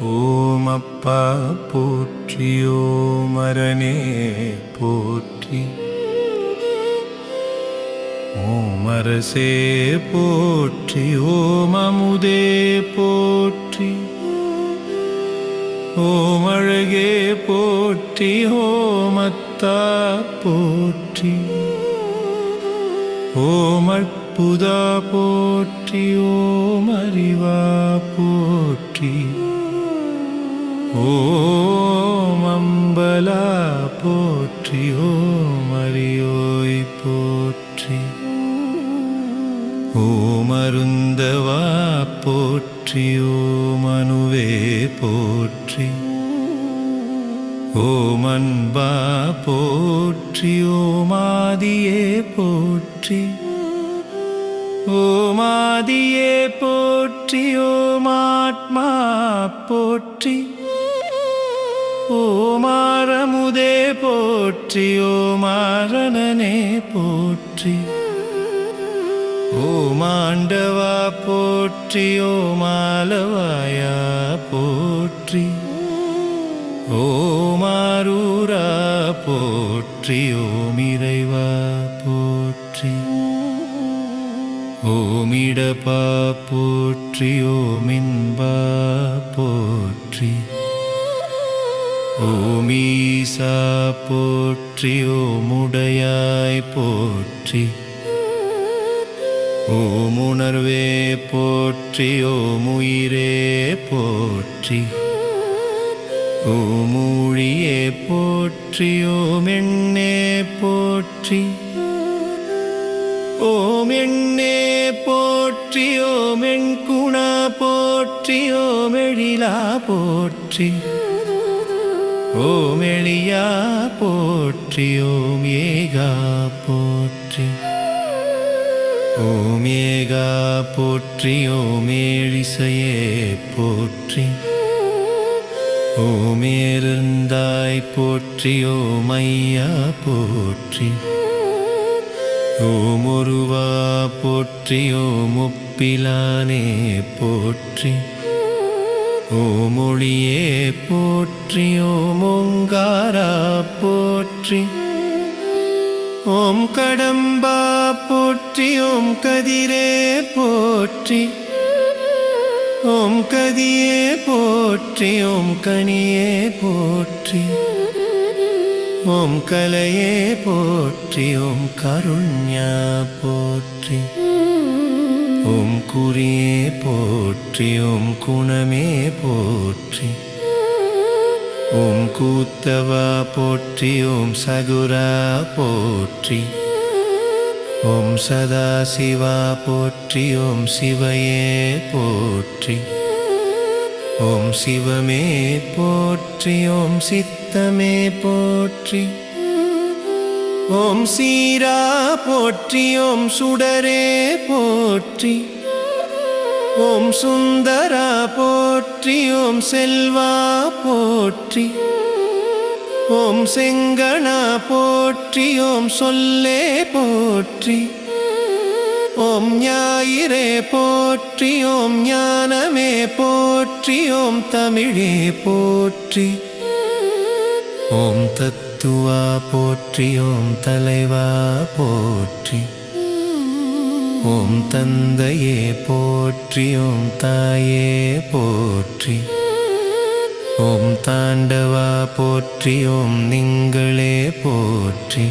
ஓம் அப்பா போற்றி ஓம் அரணே போற்றி. ஓம் அரசே போற்றி. ஓம் அமுதே போற்றி. ஓம் அழகே போற்றி. ஓம் அத்தா போற்றி. ஓம் அற்புதா போற்றி. ஓம் அறிவா போற்றி. ஓம் அம்பலா போற்றி ஓம் அரியோய் போற்றி. ஓம் அருந்தவா போற்றி ஓம் அணுவே போற்றி. ஓம் அன்பா போற்றி ஓமாதியே போற்றி. ஓமாதியே போற்றி ஓமாத்மா போற்றி. ஓமாரமுதே போற்றி ஓமாரணனே போற்றி. ஓமாண்டவா போற்றி ஓமாலவாயா போற்றி. ஓமாரூரா போற்றி ஓமிறைவா போற்றி. ஓமிடபா போற்றி ஓமின்பா போற்றி. ஓமீசா போற்றி ஓமுடையாய் போற்றி. ஓமுணர்வே போற்றி ஓமுயிரே போற்றி. ஓமூழியே போற்றி ஓமெண்ணே போற்றி. ஓமெண்ணே போற்றி ஓம் எண்குண போற்றி ஓமெழிலா போற்றி. ஓம் எளியா போற்றி ஓம் ஏகா போற்றி. ஓம் ஏகா போற்றி ஓம் ஏழிசையே போற்றி. ஓமேருந்தாய் போற்றி ஓம் ஐயா போற்றி. ஓமுருவா போற்றி ஓம் ஒப்பிலானே போற்றி. ஓமொழியே போற்றி ஓமோங்காரா போற்றி. ஓம் கடம்பா போற்றி ஓம் கதிரே போற்றி. ஓம் கதியே போற்றி ஓம் கனியே போற்றி. ஓம் கலையே போற்றி ஓம் கருண்யா போற்றி. உம் குறியே போற்றி உம் குணமே போற்றி. ஓம் கூத்தவா போற்றி ஓம் சகுரா போற்றி. ஓம் சதாசிவா போற்றி ஓம் சிவையே போற்றி. ஓம் சிவமே போற்றி ஓம் சித்தமே போற்றி. ஓம் சீரா போற்றி ஓம் சுடரே போற்றி. ஓம் சுந்தரா போற்றி ஓம் செல்வா போற்றி. ஓம் செங்கனா போற்றி ஓம் சொல்லே போற்றி. ஓம் ஞாயிறே போற்றி ஓம் ஞானமே போற்றி ஓம் தமிழே போற்றி. ஓம் தத் தத்துவா போற்றி ஓம் தலைவா போற்றி. ஓம் தந்தையே போற்றி ஓம் தாயே போற்றி. ஓம் தாண்டவா போற்றி ஓம் நீங்களே போற்றி.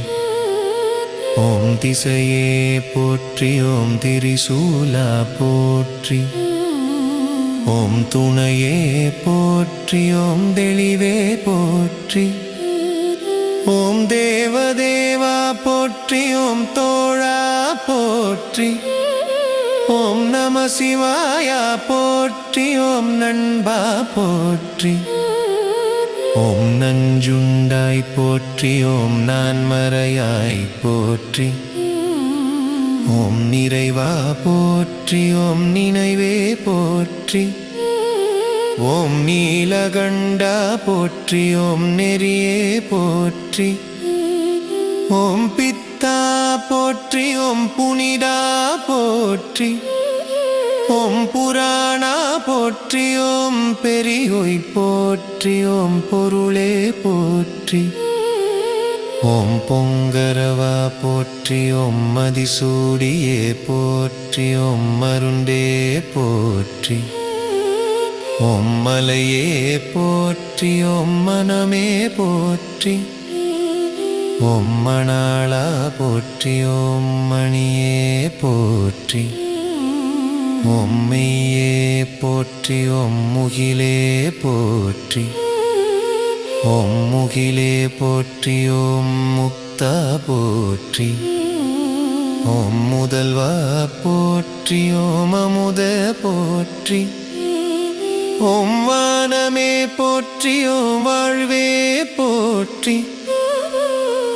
ஓம் திசையே போற்றி ஓம் திரிசூலா போற்றி. ஓம் துணையே போற்றி ஓம் தெளிவே போற்றி. ஓம் தேவதேவா போற்றி ஓம் தோழா போற்றி. ஓம் நம சிவாயா போற்றி. ஓம் நண்பா போற்றி. ஓம் நஞ்சுண்டாய் போற்றி. ஓம் நான்மறையாய் போற்றி. ஓம் நிறைவா போற்றி. ஓம் நினைவே போற்றி. ஓம் நீலகண்டா போற்றி ஓம் நெறியே போற்றி. ஓம் பித்தா போற்றி ஓம் புனிதா போற்றி. ஓம் புராணா போற்றி ஓம் பெரியோய் போற்றி ஓம் பொருளே போற்றி. ஓம் பொங்கரவா போற்றி ஓம் மதிசூடியே போற்றி ஓம் மருண்டே போற்றி. உம்மலையே போற்றி உம்மனமே போற்றி. ஓம் போற்றி உம்மணியே போற்றி. ஓம் போற்றி உம்முகிலே போற்றி. உம்முகிலே போற்றி ஓம் முக்தா போற்றி. ஓம் முதல்வா போற்றி ஓம் அமுத போற்றி. ஓம் வானமே போற்றி ஓம் வாழ்வே போற்றி.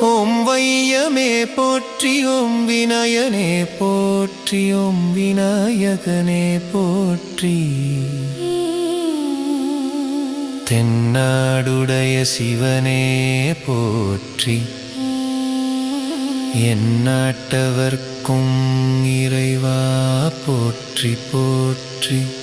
ஓம் வையமே போற்றி ஓம் வினயனே போற்றி ஓம் விநாயகனே போற்றி. தென்னாடுடைய சிவனே போற்றி. எந்நாட்டவர்க்கும் இறைவா போற்றி போற்றி.